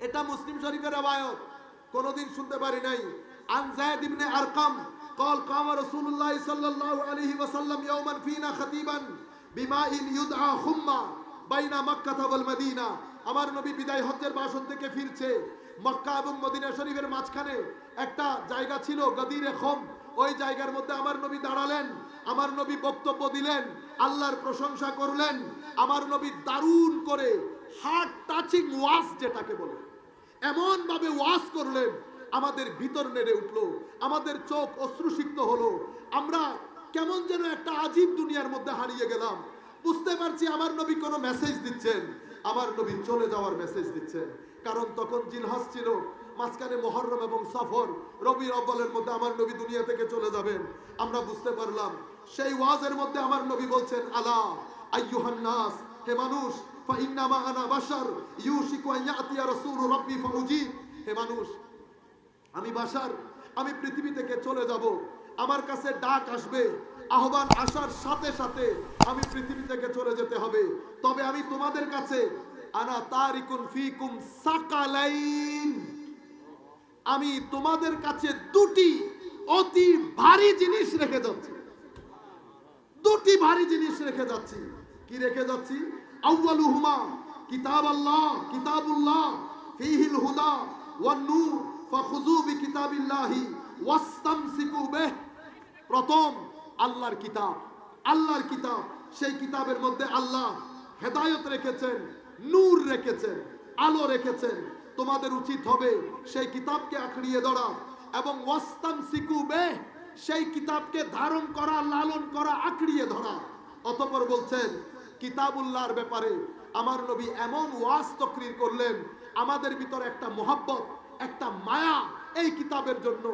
এটা মুসলিম শরীফের আবায়ত কোনোদিন শুনতে পারি নাই আন যায়েদ ইবনে আরকাম قال قام رسول الله صلى الله عليه وسلم يوما فينا خطيبا بماء يدعى خمة بين مكة والمدينة আমার নবী বিদায় হজ্জের ভাষণ থেকে ফিরছে মক্কা এবং মদিনা শরীফের মাঝখানে একটা জায়গা ছিল গদিরে খম ওই জায়গার মধ্যে আমার নবী দাঁড়ালেন আমার নবী বক্তব্য দিলেন আল্লাহর প্রশংসা করলেন আমার নবী দারুণ করে হার্ট টাচিং ওয়াজ যেটাকে বলে এমন ভাবে ওয়াজ করলেন, আমাদের ভিতর নেড়ে উঠল, আমাদের চোখ অশ্রুসিক্ত হলো। আমরা কেমন যেন একটা আজীব দুনিয়ার মধ্যে হারিয়ে গেলাম। বুঝতে পারছি আমার নবী কোনো মেসেজ দিচ্ছেন। আমার নবী চলে যাওয়ার মেসেজ দিচ্ছেন। কারণ তখন জিলহাস ছিল, মাঝখানে মহরম এবং সফর। রবি অব্বলের মধ্যে আমার নবী দুনিয়া থেকে চলে যাবেন। আমরা বুঝতে পারলাম, সেই ওয়াজের মধ্যে আমার নবী বলছেন, আলা আইয়ুহান নাস হে মানুষ হে মানুষ, আমি বাসার আমি পৃথিবী থেকে চলে যাব, আমার কাছে ডাক আসবে, আহ্বান আসার সাথে সাথে আমি পৃথিবী থেকে চলে যেতে হবে। তবে আমি তোমাদের কাছে, আনা তারিকুন ফিকুম সাকালাইন। আমি তোমাদের কাছে দুটি অতি ভারী জিনিস রেখে যাচ্ছি। দুটি ভারী জিনিস রেখে যাচ্ছি। কি রেখে যাচ্ছি? কিতাব আল্লাহ ফিহিল হুদা বিহ। প্রথম, আল্লাহর কিতাব। আল্লাহর কিতাব, সেই কিতাবের মধ্যে আল্লাহ হেদায়ত রেখেছেন, নূর রেখেছেন, আলো রেখেছেন। তোমাদের উচিত হবে সেই কিতাবকে আঁকড়িয়ে ধরা এবং ওয়াস্তাম সিকুবে সেই কিতাবকে ধারণ করা, লালন করা, আঁকড়িয়ে ধরা। অতপর বলছেন কিতাবুল্লাহর ব্যাপারে আমার নবী এমন ওয়াজ তকরির করলেন, আমাদের ভিতর একটা মোহাব্বত, একটা মায়া এই কিতাবের জন্য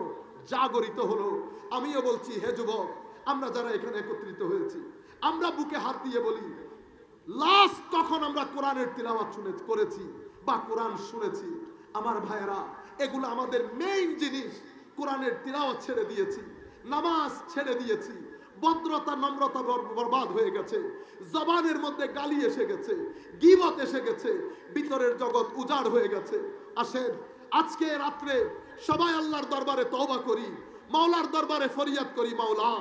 জাগরিত হলো। আমিও বলছি, হে যুবক, আমরা যারা এখানে একত্রিত হয়েছি, আমরা বুকে হাত দিয়ে বলি লাস্ট কখন আমরা কোরআনের তিলাওয়াত শুনে, করেছি বা কোরআন শুনেছি, আমার ভাইয়েরা, এগুলো আমাদের মেইন জিনিস, কোরআনের তিলাওয়াত ছেড়ে দিয়েছি, নামাজ ছেড়ে দিয়েছি ভদ্রতা, নম্রতা বর- বরবাদ হয়ে গেছে। জবানের মধ্যে গালি এসে গেছে, গিবত এসে গেছে, ভিতরের জগৎ উজাড় হয়ে গেছে। আসেন, আজকে রাত্রে সবাই আল্লাহর দরবারে তওবা করি, মাওলার দরবারে ফরিয়াদ করি, মাওলা।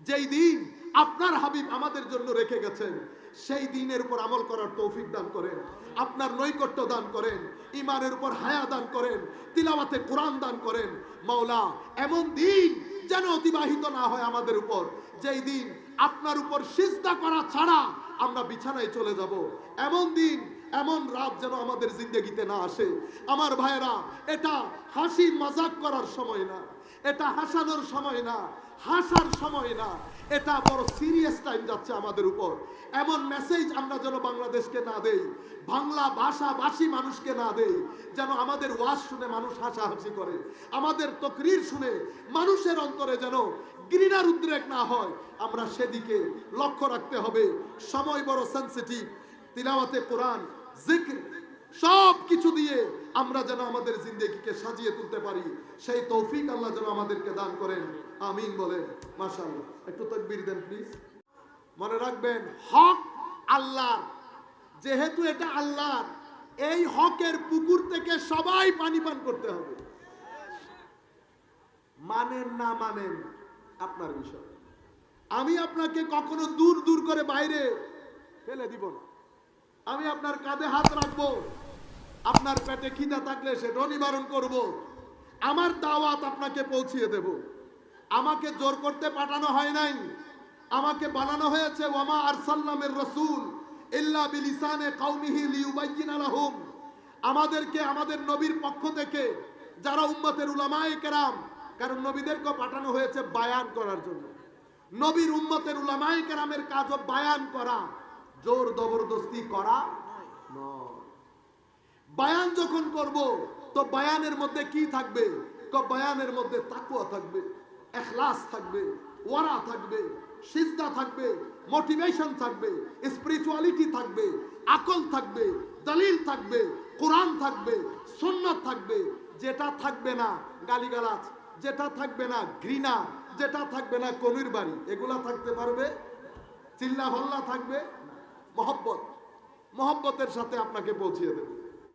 যেই দিন আপনার হাবিব আমাদের জন্য রেখে গেছেন, সেই দিনের উপর আমল করার তৌফিক দান করেন, আপনার নৈকট্য দান করেন ইমানের উপর হায়া দান করেন, তিলাওয়াতে কোরআন দান করেন। মাওলা, এমন দিন যেন অতিবাহিত না হয় আমাদের উপর। যেই দিন আপনার উপর সিজদা করা ছাড়া আমরা বিছানায় চলে যাব। এমন দিন, এমন রাত যেন আমাদের জিন্দগিতে না আসে। আমার ভাইয়েরা, এটা হাসি মজাক করার সময় না। এটা হাসানোর সময় না। হাসার সময় না। এটা বড় সিরিয়াস টাইম যাচ্ছে আমাদের উপর। এমন মেসেজ আমরা যেন বাংলাদেশকে না দেই, বাংলা ভাষাভাষী মানুষকে না দেই, যেন আমাদের ওয়াজ শুনে মানুষ হাসাহাসি করে, আমাদের তকরির শুনে মানুষের অন্তরে যেন ঘৃণার উদ্রেক না হয়। আমরা সেদিকে লক্ষ্য রাখতে হবে। সময় বড় সেন্সিটিভ তিলাওয়াতে কোরআন, জিক্র সব কিছু দিয়ে আমরা যেন আমাদের জিন্দগিকে সাজিয়ে তুলতে পারি। সেই তৌফিক আল্লাহ যেন আমাদেরকে দান করেন। আমিন বলেন, মাশাআল্লাহ। একটু তাকবীর দেন প্লিজ মনে রাখবেন, হক আল্লাহর। যেহেতু এটা আল্লাহ এই হকের পুকুর থেকে সবাই পানি পান করতে হবে। মানেন না মানেন, আপনার বিষয়। আমি আপনাকে কখনো দূর দূর করে বাইরে ফেলে দিব না। আমি আপনার কাঁধে হাত রাখব, আপনার পেটে খিদা থাকলে সেটাও নিবারণ করব, আমার দাওয়াত আপনাকে পৌঁছিয়ে দেব। আমাকে জোর করতে পাঠানো হয় নাই। আমাকে বানানো হয়েছে, ওয়ামা আরসাল্লামের রসুল ইল্লা বিলিসানে কাউমিহি লিউবাইয়িনা লাহুম। আমাদেরকে, আমাদের নবীর পক্ষ থেকে, যারা উম্মতের উলামায়ে কেরাম, কারণ নবীদেরকে পাঠানো হয়েছে বায়ান করার জন্য। নবীর উম্মতের উলামায়ে কেরামের কাজও বায়ান করা, জোর জবরদস্তি করা বায়ান যখন করব, তো বায়ানের মধ্যে কি থাকবে? বায়ানের মধ্যে তাকুয়া থাকবে। এখলাস থাকবে, ওয়ারা থাকবে, সিজদা থাকবে মোটিভেশন থাকবে স্পিরিচুয়ালিটি থাকবে, আকল থাকবে, দলিল থাকবে, কোরআন থাকবে, সুন্নাত থাকবে। যেটা থাকবে না গালিগালাজ, যেটা থাকবে না ঘৃণা, যেটা থাকবে না কমির বাড়ি, এগুলা থাকতে পারবে? চিল্লা ভাল্লা থাকবে? মহব্বত। মহব্বতের সাথে আপনাকে পৌঁছিয়ে দেবে।